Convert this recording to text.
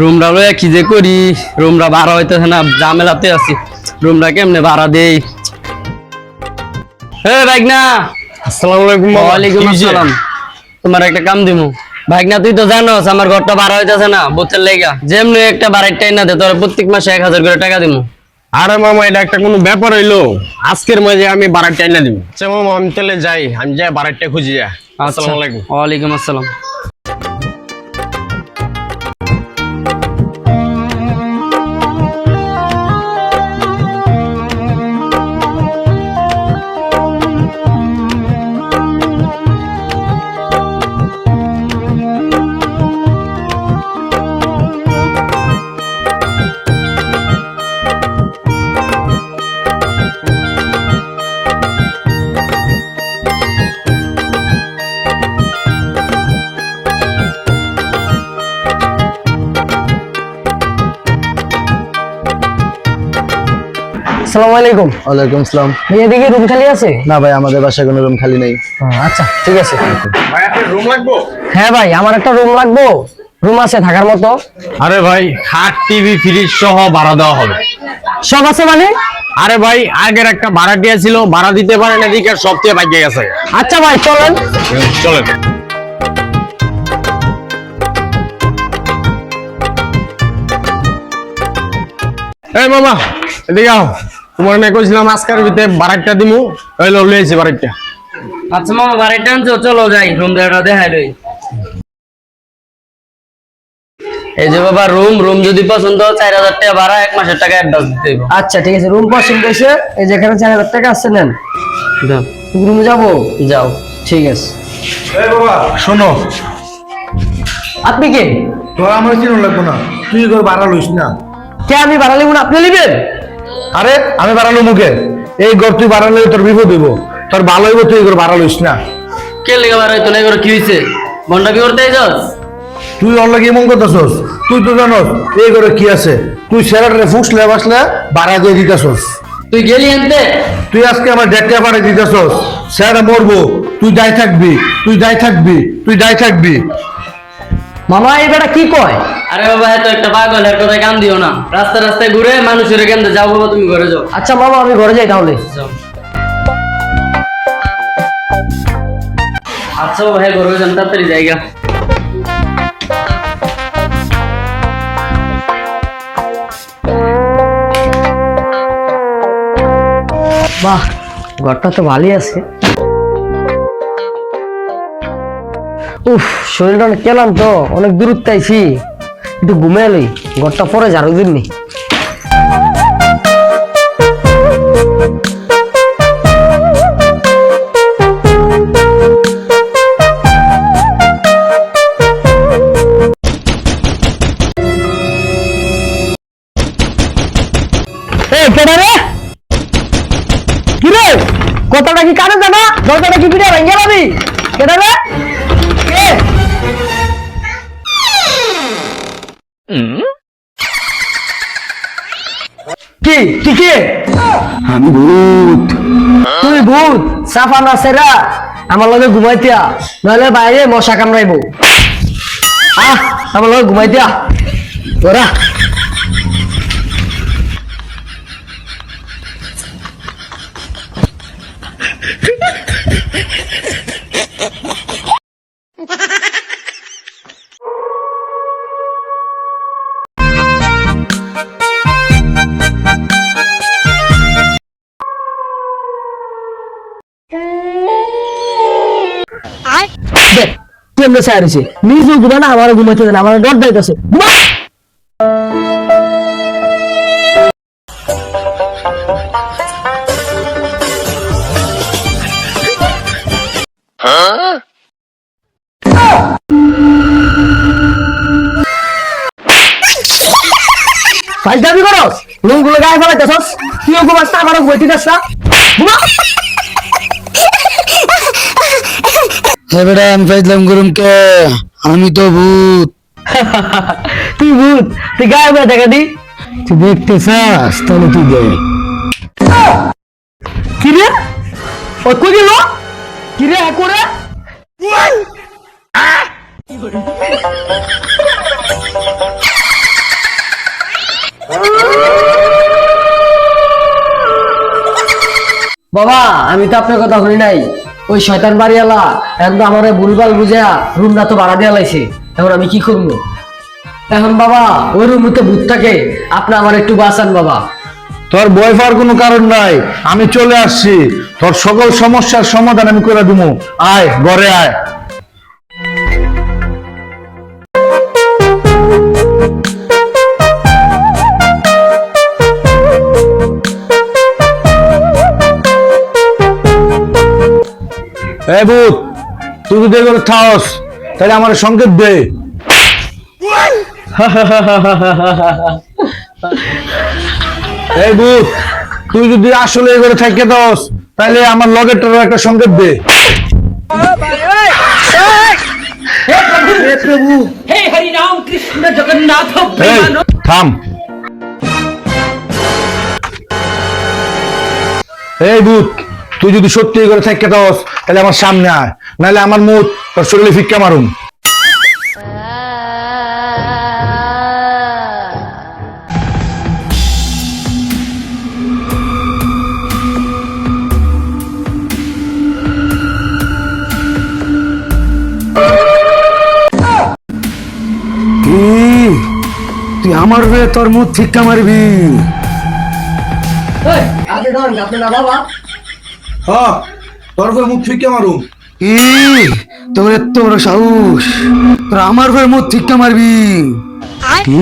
রুমটা লইয়া কি যে করি? রুমটা ভাড়া হইতেছে না ঝামেলাতে আছি। রুমটা কেমনে ভাড়া দেই? হে ভাইগনা আসসালামু আলাইকুম বাবা। ওয়ালাইকুম আসসালাম। তোমার একটা কাম দিমু। ভাইগনা তুই তো জানোস আমার ঘরটা ভাড়া হইতেছে না বুথের লেগা। যেমনি একটা বাড়ির টাইম না দে তোর প্রত্যেক মাসে এক হাজার করে টাকা দিমু। আরে মামা এটা একটা কোনো ব্যাপার হইল। আজকের মাঝে আমি বারার টাইনা দিব আচ্ছা মামা আমি তাহলে যাই আমি যাই বারারটা খুঁজি যা। আসসালামু আলাইকুম। ওয়ালাইকুম আসসালাম। আসসালামু আলাইকুম। ওয়ালাইকুম আসসালাম। ভাই এদিকে রুম খালি আছে? না ভাই আমাদের বাসায় কোনো রুম খালি নেই। আচ্ছা ঠিক আছে। ভাই আপনার রুম লাগবো? হ্যাঁ ভাই আমার একটা রুম লাগবো। রুম আছে থাকার মতো। আরে ভাই খাট টিভি ফ্রিজ সহ ভাড়া দেওয়া হবে। সব আছে মানে? আরে ভাই আগের একটা ভাড়াটিয়া ছিল ভাড়া দিতে পারে না দিকে সব থেকে গেছে। আচ্ছা ভাই চলেন। চলেন। এই মামা এদিকে আও। তোমার না কইছিলাম আজকের ভিতরে বারাকটা দিমু ওই লো লইছি বারাকটা আচ্ছা মামা বাড়িটা আনছো চলো যাই রুম দেখা দেখাই লই। এই যে বাবা রুম রুম যদি পছন্দ হয় চার হাজার টাকা ভাড়া এক মাসের টাকা অ্যাডভান্স দিতে আচ্ছা ঠিক আছে রুম পছন্দ হয়েছে এই যেখানে চার হাজার টাকা আছে নেন। যাও। রুমে যাব? যাও। ঠিক আছে। এই বাবা শোনো। আপনি কে? তোর আমার চিনো লাগবো না। তুই করে ভাড়া লইস না। কে আমি ভাড়া না? আপনি নেবেন আরে আমি বাড়ালো মুখে। এই ঘর তুই বাড়ালে তোর বিপদ হইব। তোর ভালো হইব তুই করে ভাড়া না। কে লেগে হইতো না এগুলো কি হয়েছে বন্ডা কি করতে যাস? তুই অন্য কি এমন করতেছস। তুই তো জানস এই ঘরে কি আছে। তুই সেরাটারে ফুসলে বাসলে ভাড়া দিয়ে দিতেছস। তুই গেলি আনতে? তুই আজকে আমার ডেটটা ভাড়া দিতেছস। সেরা মরবো তুই দায় থাকবি তুই দায় থাকবি তুই দায় থাকবি। মামা এই বেটা কি কয়? আরে বাবা এত একটা পাগল এর কথায় কান দিও না। রাস্তায় রাস্তায় ঘুরে মানুষের কেন যাও বাবা তুমি ঘরে যাও। আচ্ছা মামা আমি ঘরে যাই তাহলে। আচ্ছা বাবা হ্যাঁ ঘরে যান তাড়াতাড়ি জায়গা। বাহ ঘরটা তো ভালোই আছে। উফ শরীরটা অনেক কেলাম তো অনেক দূরত্ব আইছি। একটু ঘুমে এলই ঘরটা পরে ঝাড়ু দিননি এই কেডা রে কি রে কথাটা কি কানে জানা? দরজাটা কি পিঠে ভেঙে যাবি কেডা রে? কে? কি? কি কে? আমি ভূত। তুই ভূত? সাফা না সেরা। আমার লগে ঘুমাইতিয়া নাহলে বাইরে মশা কামড়াইব। আহ আমার লগে ঘুমাইতিয়া তোরা। কেমনে চাই রয়েছে নিজেও না আমার ঘুমাইতে দেন আমার ডর ফাইজদামি করস? রুমগুলো গায়ে ফেলাইতেছস? ঘুমাস আমারও ঘুমাইতে না ঘুমা হ্যাঁ বেটা আমি পাইছিলাম গরমকে আমি তো ভূত। তুই ভূত? তুই গায়ে বেড়ে দেখা দি তুই দেখতে চাস তাহলে তুই দেখ কি রে? ও কই গেল? কি রে করে বাবা আমি তো আপনার কথা শুনি নাই। ওই শয়তান বাড়িওয়ালা একদম আমার ভুলভাল বুঝা রুমটা তো ভাড়া দেওয়া লাইছে। এখন আমি কি করব? এখন বাবা, ওই রুম হতে ভূত থাকে, আপনি আমার একটু বাঁচান বাবা। তোর বই পাওয়ার কোনো কারণ নাই, আমি চলে আসছি। তোর সকল সমস্যার সমাধান আমি করে দিব আয়, ঘরে আয়। এই ভূত তুই যদি এগুলো থাকস তাহলে আমার সংকেত দে। এই ভূত তুই যদি আসলে এগুলো থেকে দোস তাহলে আমার লগেরটারও একটা সংকেত দে। এই, থাম। এই ভূত তুই যদি সত্যি করে থেকে দোস তাহলে আমার সামনে আয়। নাহলে আমার মুখ তোর শরীরে ফিক্কা মারুম। তুই আমার হয়ে তোর মুখ ফিক্কা মারবি? আপনি আপনি না বাবা হ্যাঁ তোর হয়ে মুখ ফিক্কা মারুম ই তোর এত বড় সাহস। তোর আমার হয়ে মুখ ফিক্কা মারবি। কি